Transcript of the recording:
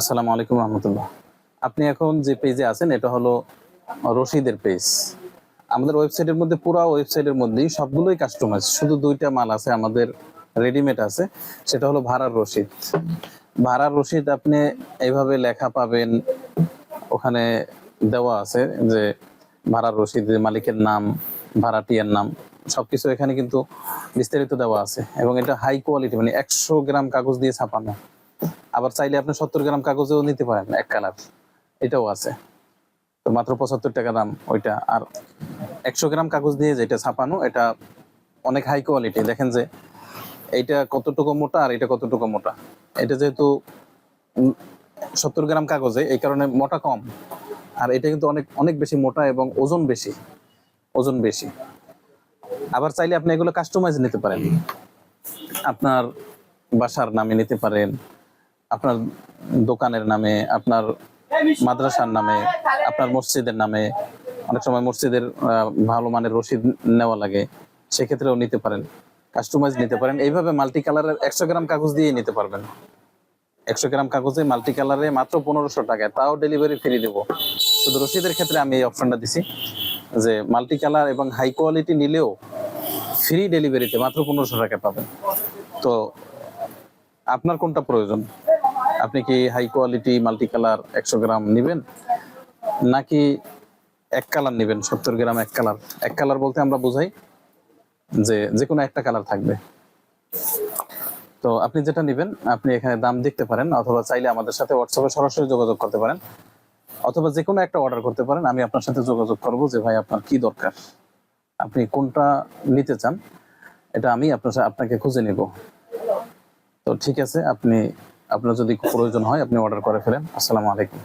আসসালামু আলাইকুম রহমতুল্লাহ। আপনি এখন যে পেজে আছেন, এটা হলো রশিদের পেজ আমাদের ওয়েবসাইটের মধ্যে, পুরো ওয়েবসাইটের মধ্যেই সবগুলোই কাস্টমাইজ শুধু দুইটা মাল আছে, আমাদের রেডিমেড আছে, সেটা হলো ভাড়ার রসিদ ভাড়ার রসিদ আপনি এইভাবে লেখা পাবেন, ওখানে দেওয়া আছে যে ভাড়ার রসিদ মালিকের নাম, ভাড়াটিয়ার নাম, সবকিছু এখানে কিন্তু বিস্তারিত দেওয়া আছে। এবং এটা হাই কোয়ালিটি মানে একশো গ্রাম কাগজ দিয়ে ছাপানো। আবার চাইলে আপনি সত্তর গ্রাম কাগজেও নিতে পারেন, এক কালার। এটাও আছে। তো মাত্র পঁচাত্তর টাকা দাম ওইটা। আর একশো গ্রাম কাগজ দিয়ে যেটা ছাপানো, এটা অনেক হাই কোয়ালিটি দেখেন যে, এইটা কতটুকু মোটা আর এটা কতটুকু মোটা। এটা যেহেতু সত্তর গ্রাম কাগজে, এই কারণে মোটা কম। আর এটা কিন্তু অনেক অনেক বেশি মোটা এবং ওজন বেশি। ওজন বেশি। আবার চাইলে আপনি এগুলো কাস্টমাইজ নিতে পারেন। আপনার বাসার নামে নিতে পারেন। আপনার দোকানের নামে, আপনার মাদ্রাসার নামে, আপনার মসজিদের নামে, অনেক সময় মসজিদের ভালো মানের রসিদ নেওয়া লাগে, সেক্ষেত্রেও নিতে পারেন। কাস্টমাইজ নিতে পারেন। এইভাবে মাল্টি কালারের একশো গ্রাম কাগজ দিয়ে নিতে পারবেন। একশো গ্রাম কাগজে মাল্টি কালারে মাত্র পনেরোশো টাকায় তাও ডেলিভারি ফ্রি দেবো। শুধু রসিদের ক্ষেত্রে আমি এই অপশনটা দিছি যে মাল্টি কালার এবং হাই কোয়ালিটি নিলেও ফ্রি ডেলিভারিতে মাত্র পনেরোশো টাকা পাবেন। তো আপনার কোনটা প্রয়োজন? আপনি কি হাই কোয়ালিটি মাল্টি কালার একশো গ্রাম নেবেন? নাকি এক কালার নেবেন, সত্তর গ্রাম এক কালার এক কালার বলতে আমরা বোঝাই যে যে কোনো একটা কালার থাকবে। তো আপনি যেটা নেবেন, আপনি এখানে দাম দেখতে পারেন, অথবা চাইলে আমাদের সাথে হোয়াটসঅ্যাপে সরাসরি যোগাযোগ করতে পারেন, অথবা যে কোনো একটা অর্ডার করতে পারেন, আমি আপনার সাথে যোগাযোগ করব যে ভাই আপনার কি দরকার। আপনি কোনটা নিতে চান, এটা আমি আপনার আপনাকে খুঁজে নেব। তো ঠিক আছে, আপনি আপনার যদি প্রয়োজন হয় আপনি অর্ডার করে ফেলেন। আসসালামু আলাইকুম।